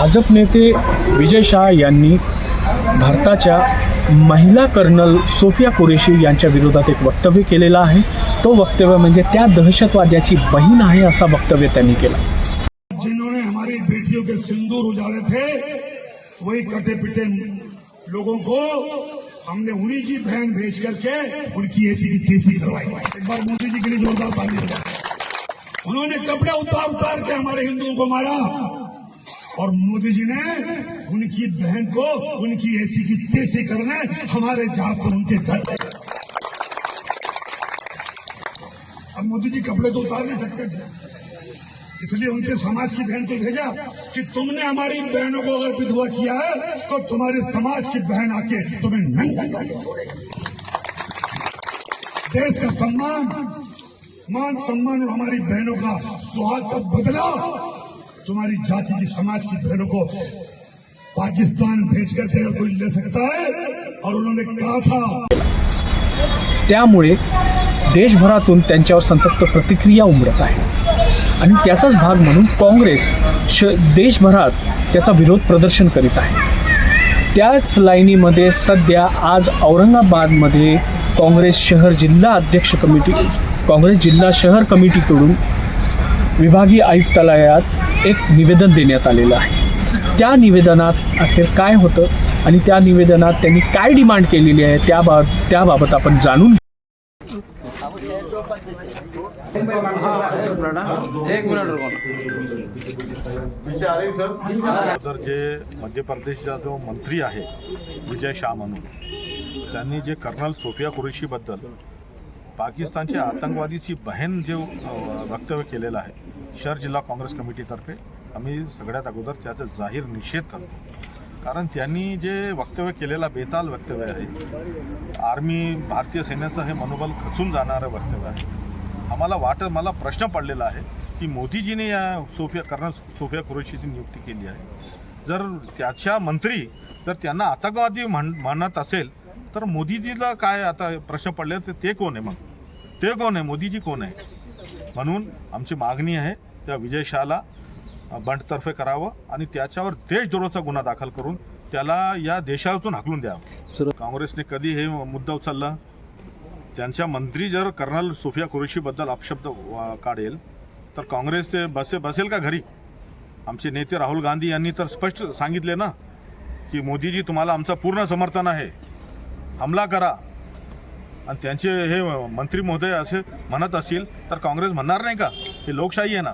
भाजप नेते विजय शाह यांनी भारताच्या महिला कर्नल सोफिया कुरेशी यांच्या विरोधात एक वक्तव्य केलेलं आहे. तो वक्तव्य म्हणजे त्या दहशतवाद्याची बहीण आहे असा वक्तव्य त्यांनी केला. जिन्होंने हमारी बेटियों के सिंदूर उजाड़े थे वही कटे पिटे लोगों को हमने उन्हीं की बहन भेज करके उनकी ऐसी की तेजी करवाई। एक बार मोदी जी के लिए जोरदार ताली बजाओ। उन्होंने कपड़े उतार उतार के हमारे हिंदुओं को मारा। और मोदी जी ने उनकी बहन को, उनकी ऐसी की तेज़ी करने हमारे जहाज़ से उनके घर अब मोदी जी कपड़े तो उतार नहीं सकते थे। इसलिए उनके समाज की बहन को भेजा कि तुमने हमारी बहनों को अगर विधवा किया है तो तुम्हारे समाज की बहन आके तुम्हें नहीं देश का सम्मान, मान सम्मान और हमारी बहनों का तो आज तक बदला तुम्हारी जाति की समाज की बहनों को पाकिस्तान भेजकर से कोई ले सकता है? और उन्होंने कहा था त्यामुळे देशभरातून त्यांच्यावर संतप्त प्रतिक्रिया उमरत आहे. आणि त्याचाच भाग म्हणून काँग्रेस श देशभरात त्याचा विरोध प्रदर्शन करीत आहे. त्याच लाईनीमध्ये सध्या आज औरंगाबादमध्ये काँग्रेस शहर जिल्हा अध्यक्ष कमिटी काँग्रेस जिल्हा शहर कमिटीकडून विभागीय आयुक्तालयात एक निवेदन देण्यात आलेलं आहे. त्या निवेदनात अखेर काय होतं आणि त्या निवेदनात त्यांनी काय डिमांड केलेली आहे त्या त्याबाबत आपण जाणून एक मिनिट रुको तर जे मध्य प्रदेशचा जो मंत्री आहे विजय शाह म्हणून त्यांनी जे कर्नल सोफिया कुरेशीबद्दल पाकिस्तानची आतंकवादीची बहीण जे वक्तव्य केलेलं आहे शहर जिल्हा काँग्रेस कमिटीतर्फे आम्ही सगळ्यात अगोदर त्याचा जाहीर निषेध करतो. कारण त्यांनी जे वक्तव्य केलेला बेताल वक्तव्य आहे आर्मी भारतीय सैन्याचं हे मनोबल खचून जाणारं वक्तव्य आहे. आम्हाला वाटत मला प्रश्न पडलेला आहे की मोदीजीने या सोफिया कर्नल सोफिया कुरेशीची नियुक्ती केली आहे. जर त्याच्या मंत्री जर त्यांना आतंकवादी म्हण म्हणत असेल तर मोदीजीला काय आता प्रश्न पडले तर ते कोण आहे मग? ते कोण आहे? मोदीजी कोण आहे? म्हणून आमची मागणी आहे त्या विजय शहाला बंडतर्फे करावं आणि त्याच्यावर देशद्रोहाचा गुन्हा दाखल करून त्याला या देशातून हाकलून द्यावं. काँग्रेसने कधी हे मुद्दा उचलला? त्यांच्या मंत्री जर कर्नल सोफिया कुरेशीबद्दल अपशब्द काढेल तर काँग्रेस ते बसे बसेल का घरी? आमचे नेते राहुल गांधी यांनी तर स्पष्ट सांगितले ना की मोदीजी तुम्हाला आमचं पूर्ण समर्थन आहे. हमला करा. आणि त्यांचे हे मंत्री महोदय असे म्हणत असतील तर काँग्रेस म्हणणार नाही का? हे लोकशाही आहे ना.